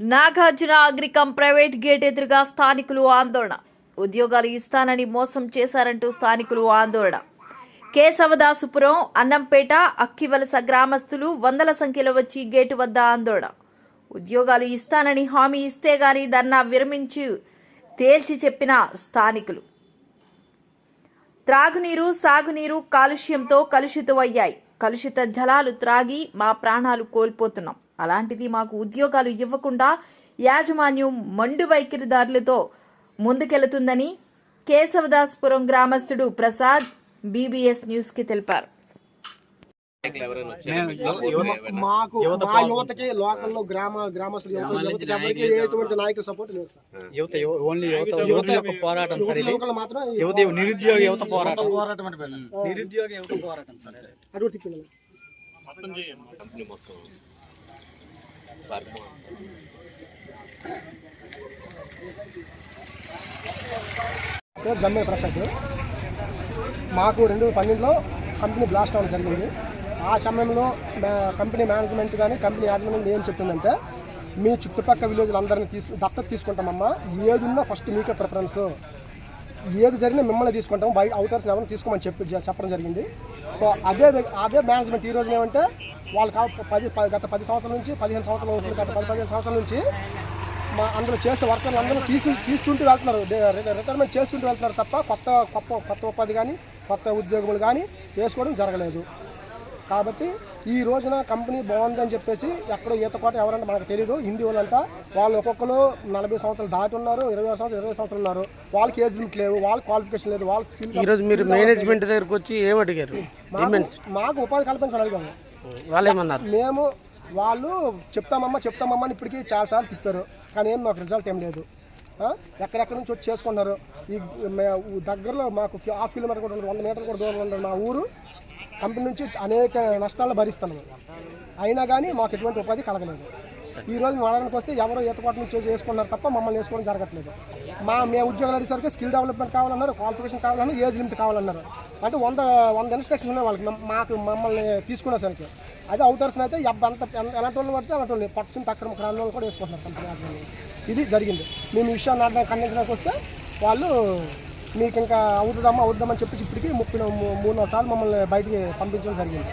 Nagarjuna అగ్రికం private gate ఎదురుగా స్థానికులు ఆందోళన. ఉద్యోగాలు ఇస్తానని మోసం చేశారంటూ స్థానికులు ఆందోళన. కేశవదాసుపురం అన్నంపేట అక్కివలస గ్రామస్తులు వందల సంఖ్యలో వచ్చి గేటు వద్ద ఆందోళన. ఉద్యోగాలు ఇస్తానని హామీ ఇస్తే గాని ధర్నా విరమించి తేల్చి చెప్పిన స్థానికులు. త్రాగునీరు సాగునీరు కాలుష్యంతో కలుషితమయ్యాయి. కలుషిత జలాలు త్రాగి మా ప్రాణాలు కోల్పోతున్నాం. అలాంటిది మాకు ఉద్యోగాలు ఇవ్వకుండా యాజమాన్యం మండు వైఖరిదారులతో ముందుకెళ్తుందని కేశవదాస్పురం గ్రామస్తుడు ప్రసాద్ బీబీఎస్ న్యూస్కి తెలిపారు. మాకు మా యువతకి లోకల్లో గ్రామ గ్రామస్తులు యువత యువతకి ఎవరికి ఎటువంటి నాయకుల సపోర్ట్ లేదు సార్. యువత యు- ఓన్లీ యువత యువత యొక్క పోరాటం సార్ ఇది. యువకులు మాత్రం యువత నిరుద్యోగ యువత పోరాటం. నిరుద్యోగ యువత పోరాటం సార్. పేరు జమ్మే ప్రసాద్. మాకు రెండు వేల పన్నెండులో కంపెనీ బ్లాస్ట్ అవ్వడం జరిగింది. ఆ సమయంలో కంపెనీ మేనేజ్మెంట్ కానీ కంపెనీ యాజమాన్యం ఏం చెప్తుందంటే మీ చుట్టుపక్కల విలేజ్లు అందరినీ తీసు దత్తత తీసుకుంటామమ్మా. ఏది ఉన్నా ఫస్ట్ మీకే ప్రిఫరెన్స్ ఏది జరిగినా మిమ్మల్ని తీసుకుంటాం. బయట అవుటర్స్ ఎవరిని తీసుకోమని చెప్పి చెప్పడం జరిగింది. సో అదే అదే మేనేజ్మెంట్ ఈ రోజున ఏమంటే వాళ్ళు పది గత పది సంవత్సరాల నుంచి పదిహేను సంవత్సరాలు అవుతుంది గత పది పదిహేను సంవత్సరాల నుంచి మా అందులో చేసే వర్కర్లు అందరూ తీసి తీసుకుంటూ వెళ్తున్నారు. రిటైర్మెంట్ చేసుకుంటూ వెళ్తున్నారు తప్ప కొత్త కొత్త కొత్త ఉపాధి కానీ కొత్త ఉద్యోగములు కానీ చేసుకోవడం జరగలేదు. కాబట్టి ఈ రోజున కంపెనీ బాగుందని చెప్పేసి ఎక్కడో ఈత కోట ఎవరంటే మనకు తెలియదు హిందీ వాళ్ళంట. వాళ్ళు ఒక్కొక్కరు నలభై సంవత్సరాలు దాటి ఉన్నారు ఇరవై సంవత్సరాలు ఇరవై సంవత్సరాలు ఉన్నారు. వాళ్ళకి ఏజ్ లిమిట్ లేవు వాళ్ళకి క్వాలిఫికేషన్ లేదు వాళ్ళకి ఈరోజు మీరు మేనేజ్మెంట్ దగ్గరకు వచ్చి ఏం అడిగారు? మాకు మాకు ఉపాధి కల్పించాలి అడిగాము. వాళ్ళు మేము వాళ్ళు చెప్తామమ్మా చెప్తామమ్మా అని ఇప్పటికీ చాలాసార్లు తిప్పారు కానీ ఏం మాకు రిజల్ట్ ఏం లేదు? ఎక్కడెక్కడి నుంచి వచ్చి చేసుకున్నారు ఈ దగ్గరలో మాకు హాఫ్ కిలోమీటర్ కూడా ఉండదు వంద మీటర్లు కూడా దూరం ఉండదు మా ఊరు. కంపెనీ నుంచి అనేక నష్టాలు భరిస్తున్నాము అయినా కానీ మాకు ఎటువంటి ఉపాధి కలగలేదు. ఈ రోజు వాడడానికి వస్తే ఎవరో ఈతపాటు నుంచి చేసుకున్నారు తప్ప మమ్మల్ని వేసుకోవడం జరగట్లేదు. మా మేము ఉద్యోగాలు అడిగేసరికి స్కిల్ డెవలప్మెంట్ కావాలన్నారు క్వాలిఫికేషన్ కావాలన్నారు ఏజ్ లిమిట్ కావాలన్నారు. అంటే వంద వంద ఇన్స్ట్రక్షన్ ఉన్నాయి వాళ్ళకి. మాకు మమ్మల్ని తీసుకునేసరికి. అదే అవుటర్స్ అయితే ఎబ్బ అంత ఎలాంటి వాళ్ళు పడితే అలాంటి వాళ్ళు పట్టుకుని తక్షణ రాని వాళ్ళు కూడా వేసుకుంటున్నారు కంపెనీ ఇది జరిగింది. మేము ఈ విషయాన్ని అర్థం ఖండించడానికి వస్తే వాళ్ళు మీకు ఇంకా అవుతుందమ్మా అవుద్దామని చెప్పేసి ఇప్పటికీ ముప్పై మూ- మూడు నాలుగు సార్లు మమ్మల్ని బయటికి పంపించడం జరిగింది.